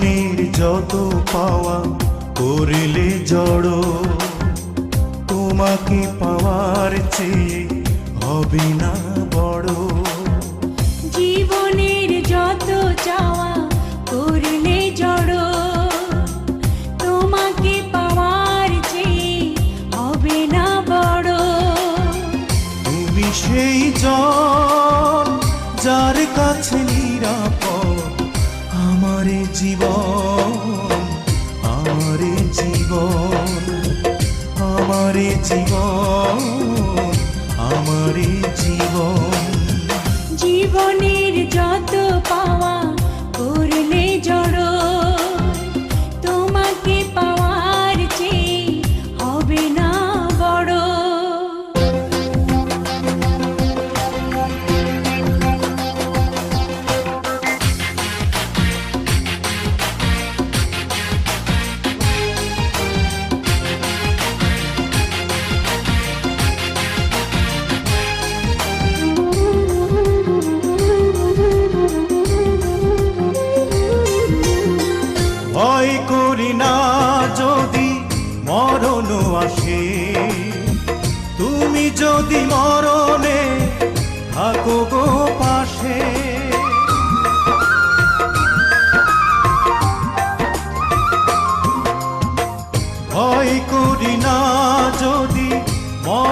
জীবনের যত পাওয়া করিলে জড়ো। তোমাকে পাওয়ার চেয়ে হবে না বড়। জীবন আমারে জীবন আমারে জীবন আমারে জীবন। জীবনের যত পাওয়া করলে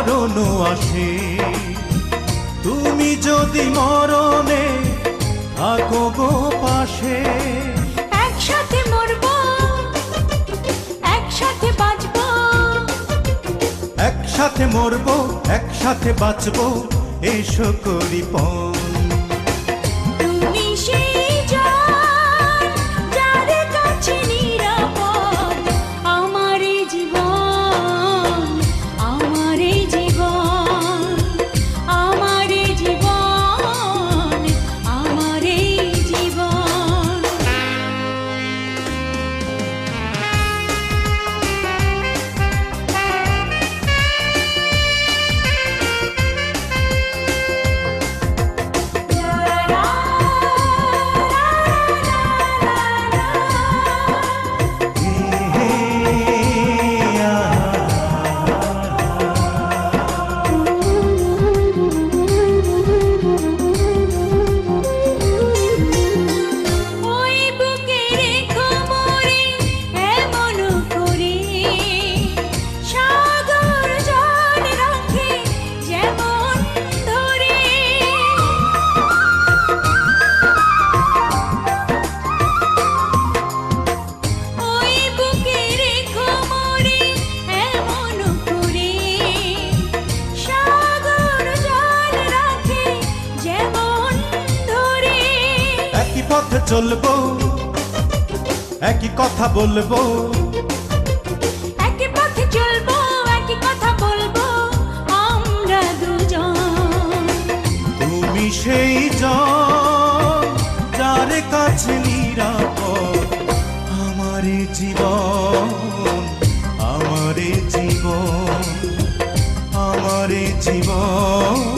মরণ আসে। তুমি যদি মরণে থাকো গো পাশে। একসাথে মরবো একসাথে বাঁচবো। একসাথে মরবো একসাথে বাঁচবো এসো করি পণ পথে চলবো একই কথা বলব। একই পথে চলবো একই কথা বলব আমরা দুজন। তুমি সেই জন যার কাছে নিরাপদ আমারে জীবন আমারে জীবন আমারে জীবন।